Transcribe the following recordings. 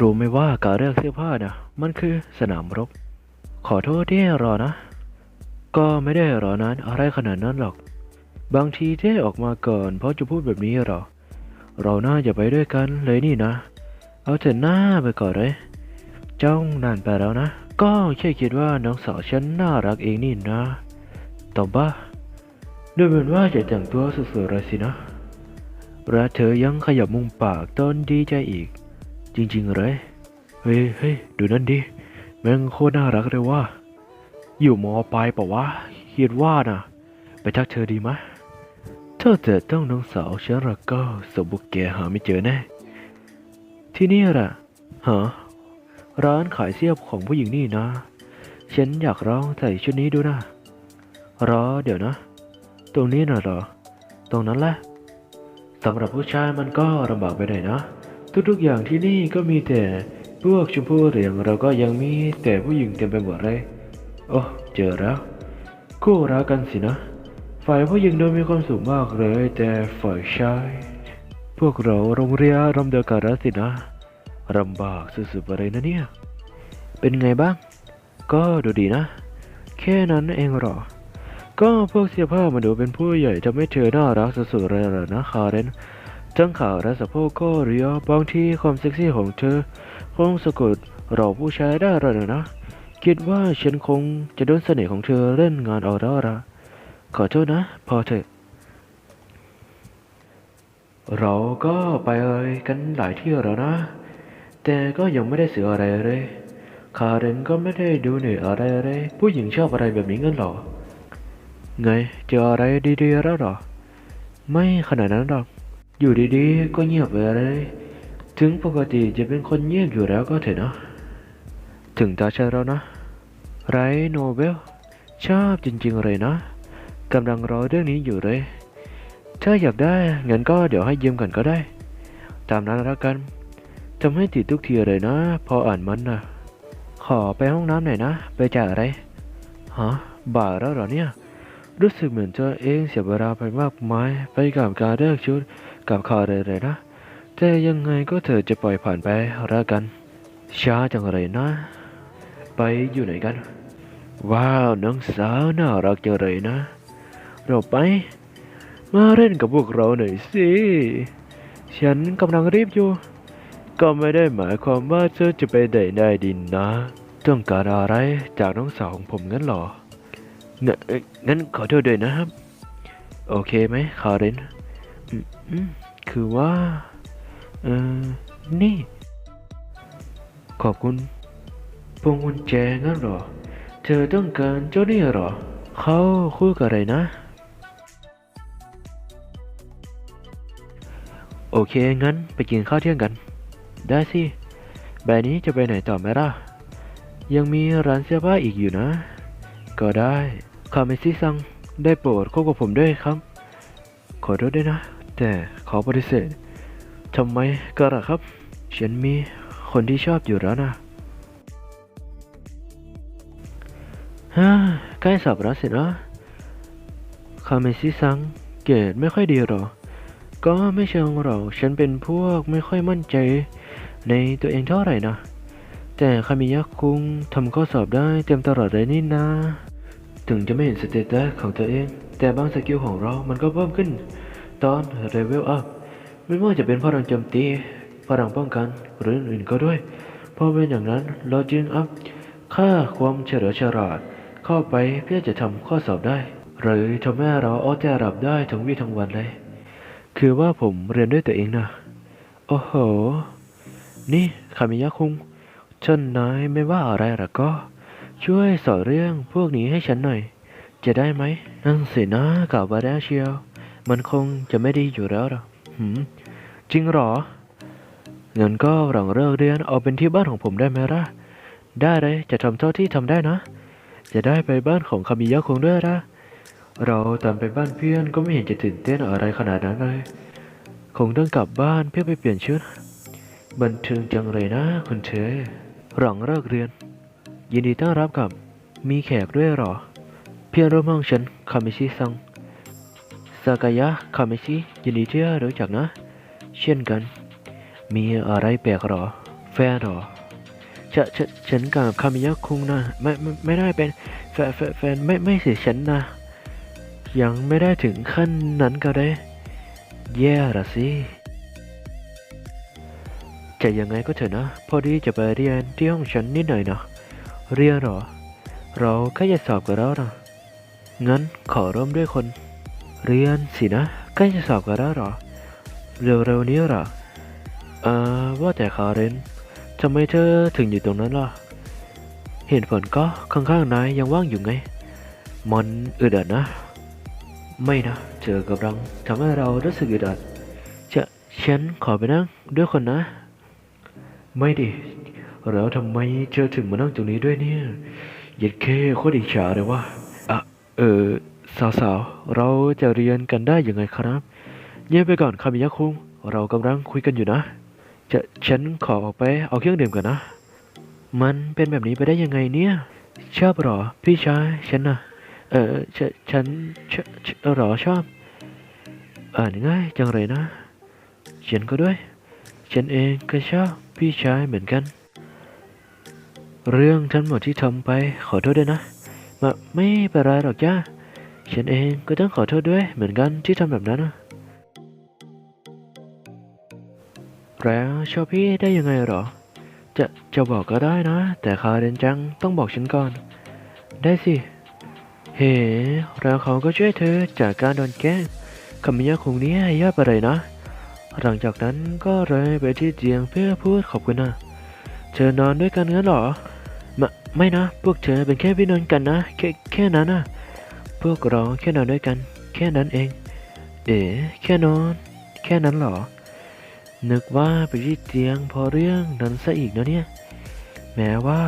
รู้ไหมว่าการเลือกเสื้อผ้านะมันคือสนามรบ ขอโทษที่ให้รอนะ ก็ไม่ได้รอนานอะไรขนาดนั้นหรอก บางทีเจ๊ออกมาก่อนเพราะจะพูดแบบนี้หรอ เราน่าจะไปด้วยกันเลยนี่นะ เอาเถอะหน้าไปก่อนเลยจ้องนานไปแล้วนะ ก็แค่คิดว่าน้องสาวฉันน่ารักเองนี่นะตอบ้าดูเหมือนว่าจะแต่งตัวสวยๆเลยสินะและเธอยังขยับมุมปากต้นดีใจอีก จริงๆเลยเฮ้ยเฮ้ยดูนั่นดิแม่งโคตรน่ารักเลยว่า อยู่มอปลายปะวะคิดว่านะไปทักเธอดีมะถ้าเธอต้องน้องสาวฉันละก็สบุกแกหาไม่เจอแน่ที่นี่แหละฮะร้านขายเสื้อของผู้หญิงนี่นะ ฉันอยากลองใส่ชุดนี้ดูนะรอเดี๋ยวนะ ตรงนี้น่ะเหรอ ตรงนั้นแหละสำหรับผู้ชายมันก็ลำบากไปหน่อยนะ ทุกๆอย่างที่นี่ก็มีแต่พวกชมพูเหลืองเราก็ยังมีแต่ผู้หญิงเต็มไปหมดเลยโอ้เจอแล้วคู่รักกันสินะ ฝ่ายผู้หญิงดูมีความสุขมากเลย แต่ฝ่ายชาย พวกเราโรงเรียนรำเดียวกันแล้วสินะลำบากสุดๆไปเลยนะเนี่ย เป็นไงบ้าง ก็ดูดีนะ แค่นั้นเองหรอ ก็พวกเสื้อผ้ามันดูเป็นผู้ใหญ่ทำให้เธอน่ารักสุดๆเลยล่ะนะคาเรน ทั้งขาและสะโพกก็เรียวบางทีความเซ็กซี่ของเธอ คงสะกดเราผู้ชายได้แล้วนะ คิดว่าฉันคงจะโดนเสน่ห์ของเธอเล่นงานเอาแล้วละขอโทษนะ พอเถอะ เราก็ไปกันหลายที่แล้วนะ แต่ก็ยังไม่ได้เสืออะไรเลย คาเรนก็ไม่ได้ดูเหนื่อยอะไรเลย ผู้หญิงชอบอะไรแบบนี้งั้นหรอ ไงเจออะไรดีๆแล้วหรอ ไม่ขนาดนั้นหรอก อยู่ดีๆ ก็เงียบไปเลย ถึงปกติจะเป็นคนเงียบอยู่แล้วก็เถอะนะ ถึงตาฉันแล้วนะ ไรโนเบล ชอบจริงๆเลยนะ กำลังรอเรื่องนี้อยู่เลย ถ้าอยากได้เงั้นก็เดี๋ยวให้ยืมกันก็ได้ ตามนั้นแล้วกันทำให้ติดทุกทีเลยนะ พออ่านมันนะขอไปห้องน้ำหน่อยนะ ไปจ่ายอะไร ฮะ บ่าแล้วเหรอเนี่ย รู้สึกเหมือนตัวเองเสียเวลาไปมากมาย ไปกับการเลือกชุด กับคอเลยเลยนะ แต่ยังไงก็เธอจะปล่อยผ่านไปแล้วกัน ช้าจังเลยนะ ไปอยู่ไหนกัน ว้าวน้องสาวน่ารักจังเลยนะ เราไป มาเล่นกับพวกเราหน่อยสิ ฉันกำลังรีบอยู่ ก็ไม่ได้หมายความว่าเธอจะไปไหนได้ดินนะ ต้องการอะไรจากน้องสาวของผมงั้นหรอง,งั้นขอโทษด้วยนะครับ โอเคไหมคารินอืมอืม คือว่า เออนี่ ขอบคุณพวงกุญแจงั้นหรอ เธอต้องการเจ้านี่หรอ เขาคุยกับอะไรนะ โอเค งั้นไปกินข้าวเที่ยงกัน ได้สิ แบบนี้จะไปไหนต่อไหมล่ะ ยังมีร้านเสื้อผ้าอีกอยู่นะ ก็ได้คาเมซิซังได้โปรดควบกับผมด้วยครับ ขอโทษด้วยนะ แต่ขอปฏิเสธทำไมก็ล่ะครับ ฉันมีคนที่ชอบอยู่แล้วนะฮ่าใกล้สอบแล้วสินะคาเมซิซัง เกรดไม่ค่อยดีหรอ ก็ไม่เชิงหรอกฉันเป็นพวกไม่ค่อยมั่นใจ ในตัวเองเท่าไหร่นะ แต่คามิยะคุงทำข้อสอบได้เต็มตลอดเลยนี่นะ ถึงจะไม่เห็นสเตตัสของตัวเอง แต่บางสกิลของเรามันก็เพิ่มขึ้น ตอนเลเวลอัพไม่ว่าจะเป็นพลังโจมตีพลังป้องกันหรืออื่นๆก็ด้วยเพราะเป็นอย่างนั้นเราจึงอัพค่าความเฉลียวฉลาดเข้าไปเพื่อจะทำข้อสอบได้ หรือทำให้เราเอาแต่หลับได้ทั้งวี่ทั้งวันเลย คือว่าผมเรียนด้วยตัวเองนะโอ้โห นี่คามิยะคุงฉันนายไม่ว่าอะไรหรอกก็ ช่วยสอนเรื่องพวกนี้ให้ฉันหน่อย จะได้ไหมนั่นสินะกล่าวมาแล้เชียว มันคงจะไม่ดีอยู่แล้วหรอหืมจริงหรองั้นก็หลังเลิกเรียนเอาเป็นที่บ้านของผมได้ไหมล่ะ ได้เลยจะทำเท่าที่ทำได้นะ จะได้ไปบ้านของคามิยะคงด้วยละเราตอนไปบ้านเพื่อนก็ไม่เห็นจะตื่นเต้นอะไรขนาดนั้นเลย คงต้องกลับบ้านเพื่อไปเปลี่ยนชุด บันเทิงจังเลยนะคุณเธอหลังเลิกเรียน ยินดีต้อนรับกับมีแขกด้วยหรอ เพื่อนร่วมห้องฉันคามิชิซัง ซากายะคาเมชิยินดีที่ได้รู้จักนะ เช่นกัน มีอะไรแปลกหรอ แฟนหรอฉันฉันฉันกับคามิยะคุงนะไม่ไม่ไม่ได้เป็นแฟนแฟนไม่ไม่สิฉันนะ ยังไม่ได้ถึงขั้นนั้นก็ได้ แย่ละสิจะยังไงก็เถอะนะ พอดีจะไปเรียนที่ห้องฉันนิดหน่อยนะเรียนหรอ เราแค่จะสอบกันแล้วนะงั้นขอร่วมด้วยคน เรียนสินะใกล้จะสอบกันแล้วหรอ เร็วๆนี้หรอเอ่อว่าแต่คาเรนทำไมเธอถึงอยู่ตรงนั้นล่ะ เห็นฝนก็ข้างๆนายยังว่างอยู่ไง มันอึดอัดนะ ไม่นะเธอกำลังทำให้เรารู้สึกอึดอัดจะฉันขอไปนั่งด้วยคนนะ ไม่ดิแล้วทำไมเธอถึงมานั่งตรงนี้ด้วยเนี่ยเหย็ดเคโคตรอิจฉาเลยว่าอะเออ สาวๆ เราจะเรียนกันได้ยังไงครับเงียบไปก่อนคามิยะคุงเรากำลังคุยกันอยู่นะ จะฉันขอออกไปเอาเครื่องดื่มก่อนนะ มันเป็นแบบนี้ไปได้ยังไงเนี่ยชอบหรอ พี่ชายฉันนะเออฉนฉันชชเหรอชอบ อ่านง่ายจังเลยนะ ฉันก็ด้วย ฉันเองก็ชอบพี่ชายเหมือนกัน เรื่องทั้งหมดที่ทำไปขอโทษด้วยนะมาไม่เป็นไรหรอกจ้า ฉันเองก็ต้องขอโทษด้วยเหมือนกันที่ทำแบบนั้นนะแล้วชอบพี่ได้ยังไงหรอ จะจะบอกก็ได้นะ แต่คาเรนจังต้องบอกฉันก่อน ได้สิ เฮ้แล้วเขาก็ช่วยเธอจากการโดนแกล้งคำมิยะคงนี้ยยอดไปเลยนะ หลังจากนั้นก็เลยไปที่เตียงเพื่อพูดขอบคุณนะ เธอนอนด้วยกันงั้นหรอ ไม่ไม่นะ พวกเธอเป็นแค่พี่นอนกันนะ แค่แค่นั้นนะ พวกเราแค่นอนด้วยกัน แค่นั้นเอง เอ๋แค่นอน แค่นั้นหรอ นึกว่าไปที่เตียงพอเรื่องนั้นซะอีกนะเนี่ย แม้ว่า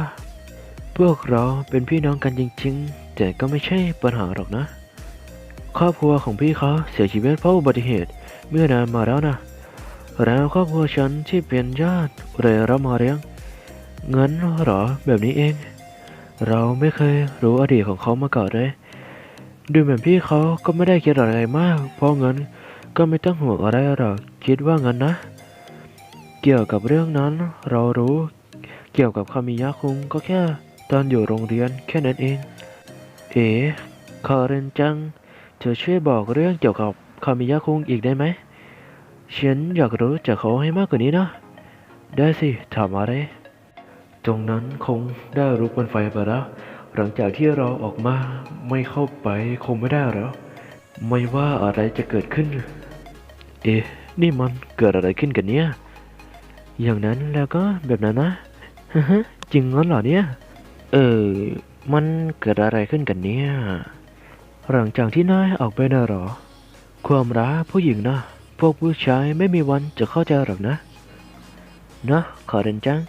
พวกเราเป็นพี่น้องกันจริงๆ แต่ก็ไม่ใช่ปัญหาหรอกนะ ครอบครัวของพี่เขาเสียชีวิตเพราะอุบัติเหตุเมื่อนานมาแล้วนะ แล้วครอบครัวฉันที่เป็นญาติเลยรับมาเลี้ยงเงินหรอแบบนี้เอง เราไม่เคยรู้อดีตของเขามาก่อนเลย ดูเหมือนพี่เขาก็ไม่ได้คิดอะไรมาก เพราะเงินก็ไม่ต้องห่วงอะไรหรอกคิดว่างั้นนะ เกี่ยวกับเรื่องนั้นเรารู้ เกี่ยวกับคามิยะคุงก็แค่ตอนอยู่โรงเรียนแค่นั้นเอง เอ๋คาเรนจัง เธอช่วยบอกเรื่องเกี่ยวกับคามิยะคุงอีกได้ไหมฉันอยากรู้จากเขาให้มากกว่านี้นะ ได้สิถามอะไร ตรงนั้นคงได้รูปบนไฟไปแล้ว หลังจากที่เราออกมาไม่เข้าไปคงไม่ได้แล้วไม่ว่าอะไรจะเกิดขึ้น เอ๊ะ นี่มันเกิดอะไรขึ้นกันเนี่ย อย่างนั้นแล้วก็แบบนั้นนะฮะจริงงั้นเหรอเนี่ย เออ มันเกิดอะไรขึ้นกันเนี่ย หลังจากที่นายออกไปนะหรอ ความรักผู้หญิงนะ พวกผู้ชายไม่มีวันจะเข้าใจหรอกนะ นะ ขอเรนจัง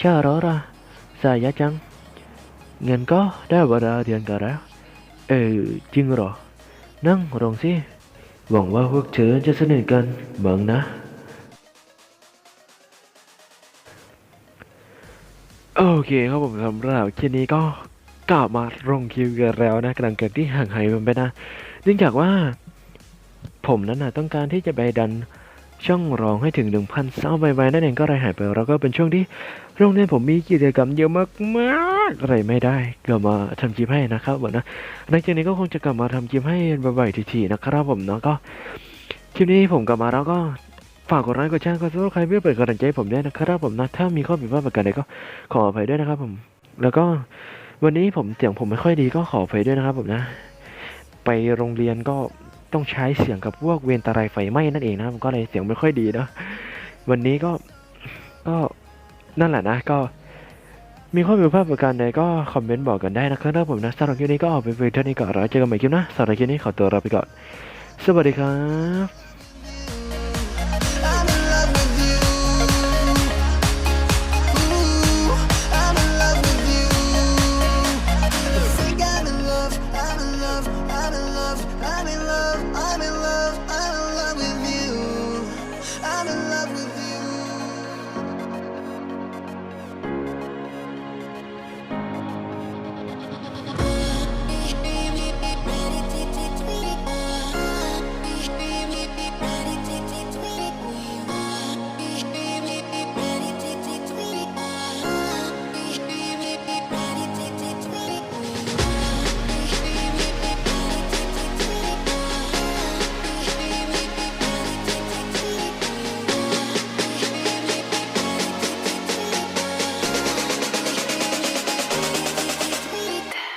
ชาร้อระสายยะจัง งินก็ได้เวลาเรียนกันแล้ว เออจริงหรอ นั่งลงสิ หวังว่าพวกเธอจะสนิทกันบ้างนะ โอเคครับผมสำหรับคลิปนี้ก็กลับมาลงคิวกันแล้วนะกำลังเกิดที่ห่างหายไปนะ เนื่องจากว่า ผมนั้นนะต้องการที่จะไปดัน ช่องรองให้ถึง 1,000ซับไวๆนั่นเองก็เลยหายไปแล้วก็เป็นช่วงที่โรงเรียนผมมีกิจกรรมเยอะมากๆอะไรไม่ได้ก็มาทำคลิปให้นะครับผมนะหลังจากนี้ก็คงจะกลับมาทำคลิปให้บ่อยๆทีๆนะครับผมเนาะก็คลิปนี้ผมกลับมาแล้วก็ฝากกดไลค์กดแชร์กดซับสไครป์เพื่อเป็นกำลังใจผมด้วยนะครับผมนะถ้ามีข้อผิดพลาดประการใดก็ขออภัยด้วยนะครับผมแล้วก็วันนี้ผมเสียงผมไม่ค่อยดีก็ขออภัยด้วยนะครับผมนะ ไปโรงเรียนก็ ต้องใช้เสียงกับพวกเวนตรายไฟไหม้นั่นเองนะมันก็เลยเสียงไม่ค่อยดีนะวันนี้ก็ก็นั่นแหละนะก็มีข้อผิดพลาพประการใดก็คอมเมนต์บอกกันได้นะครับผมนะสำหรับคลิปนี้ก็ออกไปเพียงเท่านี้ก่อนแล้วเจอกันใหม่คลิปหนะสำหรับคลิปนี้ขอตัวลาไปก่อน สวัสดีครับ